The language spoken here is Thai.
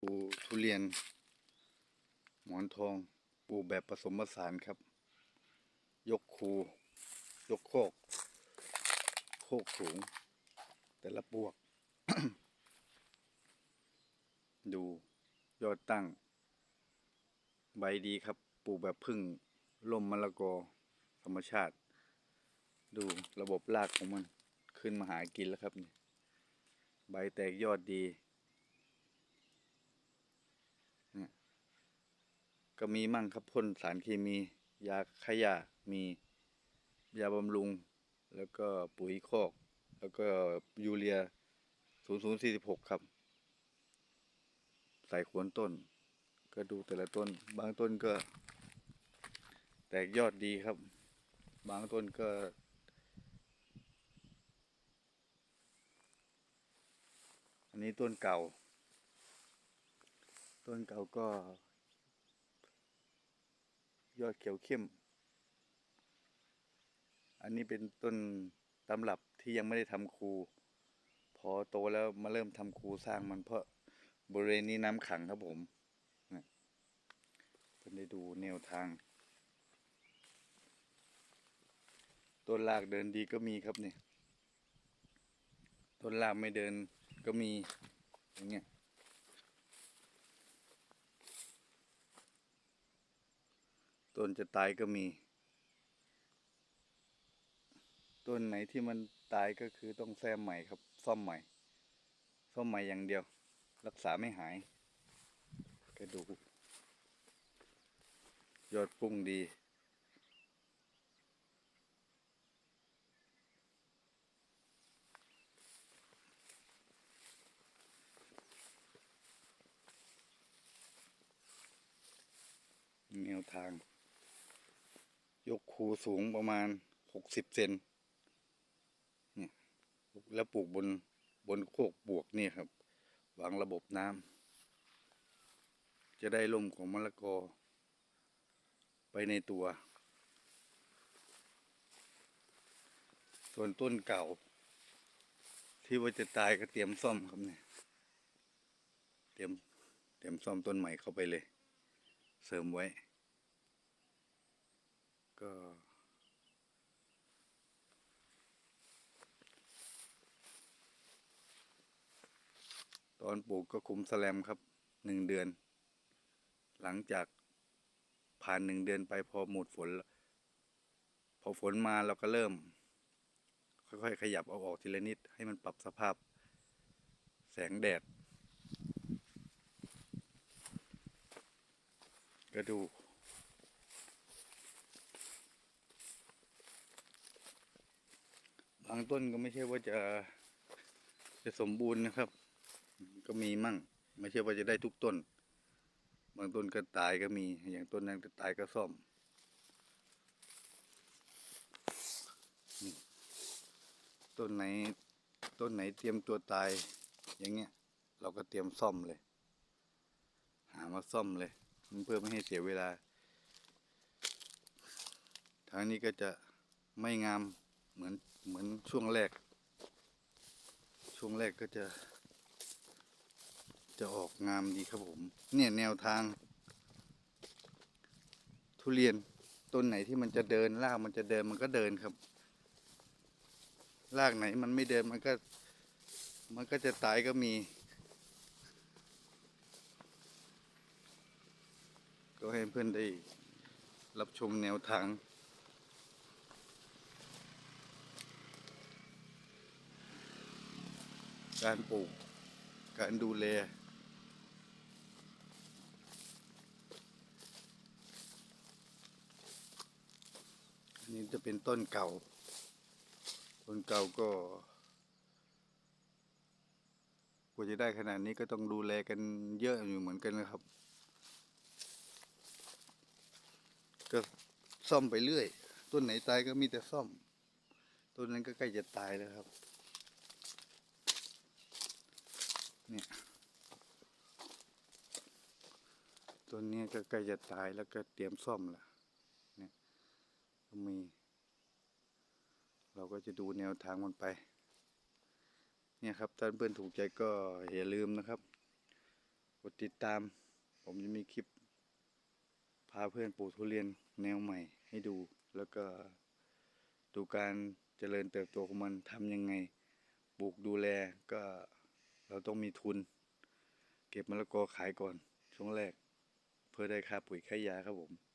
ปูทุเรียน หมอนทอง ปูแบบผสมผสานครับ ยกคู ยกโคก โคกสูง แต่ละปวก ดูยอดตั้ง ใบดีครับปลูกแบบพึ่งล่มมะละกอ ธรรมชาติ ดูระบบรากของมัน ขึ้นมาหากินแล้วครับนี่ใบแตกยอดดี เนี่ย ก็มีมั่งครับพ่นสารเคมี ยาขยะมียาบำรุง แล้วก็ปุ๋ยคอก แล้วก็ยูเรีย 0046 ครับ ใส่ขวนต้น ก็ดูแต่ละต้น บางต้นก็ แตกยอดดีครับ บางต้นก็อันนี้ต้นเก่า ต้นเก่าก็ ยอดเขียวเข้ม อันนี้เป็นต้นตำรับที่ยังไม่ได้ทำคู พอโตแล้วมาเริ่มทำคูสร้างมันเพราะบริเวณนี้น้ำขังครับผมนะเพิ่นได้ดูแนวทาง ต้นรากเดินดีก็มีครับเนี่ยต้นรากไม่เดินก็มีอย่างเงี้ย ต้นจะตายก็มี ต้นไหนที่มันตายก็คือต้องแซมใหม่ครับซ่อมใหม่ซ่อมใหม่อย่างเดียว รักษาไม่หายกระดูกยอดพุ่งดีแนวทาง ยกคูสูงประมาณหกสิบเซนเนี่ยแล้วปลูกบนบนโคกบวกนี่ครับวางระบบน้ำจะได้ลมของมะละกอ ไปในตัว ส่วนต้นเก่า ที่ว่าจะตายก็เตรียมซ่อมครับเนี่ยเตรียมเตรียมซ่อมต้นใหม่เข้าไปเลย เสริมไว้ ก็ ตอนปลูกก็คุมแสแลมครับหนึ่งเดือน หลังจากผ่านหนึ่งเดือนไปพอหมดฝน พอฝนมาเราก็เริ่ม ค่อยๆ ขยับเอาออกทีละนิด ให้มันปรับสภาพ แสงแดด ก็ดูางต้นก็ไม่ใช่ว่าจะจะสมบูรณ์นะครับ ก็มีมั่ง ไม่ใช่ว่าจะได้ทุกต้น บางต้นก็ตายก็มี อย่างต้นนั้นก็ตายก็ซ่อมต้นไหนต้นไหนเตรียมตัวตาย อย่างเงี้ย เราก็เตรียมซ่อมเลย หามาซ่อมเลย เพื่อไม่ให้เสียเวลา ทางนี้ก็จะไม่งาม เหมือนเหมือนช่วงแรก ช่วงแรกก็จะ จะออกงามดีครับผม เนี่ยแนวทาง ทุเรียนต้นไหนที่มันจะเดินรากมันจะเดินมันก็เดินครับรากไหนมันไม่เดินมันก็ มันก็จะตายก็มี ก็ให้เพื่อนได้รับชมแนวทาง การปลูก การดูแล อันนี้จะเป็นต้นเก่า ต้นเก่าก็กว่าจะได้ขนาดนี้ก็ต้องดูแลกันเยอะอยู่เหมือนกันนะครับ ก็ซ่อมไปเรื่อย ต้นไหนตายก็มีแต่ซ่อม ต้นนั้นก็ใกล้จะตายแล้วครับ เนี่ยต้นเนี้ก็ใกล้จะตายแล้วก็เตรียมซ่อมละเนี่ยก็มี เราก็จะดูแนวทางมันไป เนี่ยครับท่านเพื่อนถูกใจก็อย่าลืมนะครับ กดติดตาม ผมจะมีคลิป พาเพื่อนปลูกทุเรียนแนวใหม่ให้ดู แล้วก็ดูการเจริญเติบโตของมันทำยังไง ปลูกดูแลก็ เราต้องมีทุน เก็บมะละกอขายก่อน ช่วงแรก เพื่อได้ค่าปุ๋ยค่ายาครับผม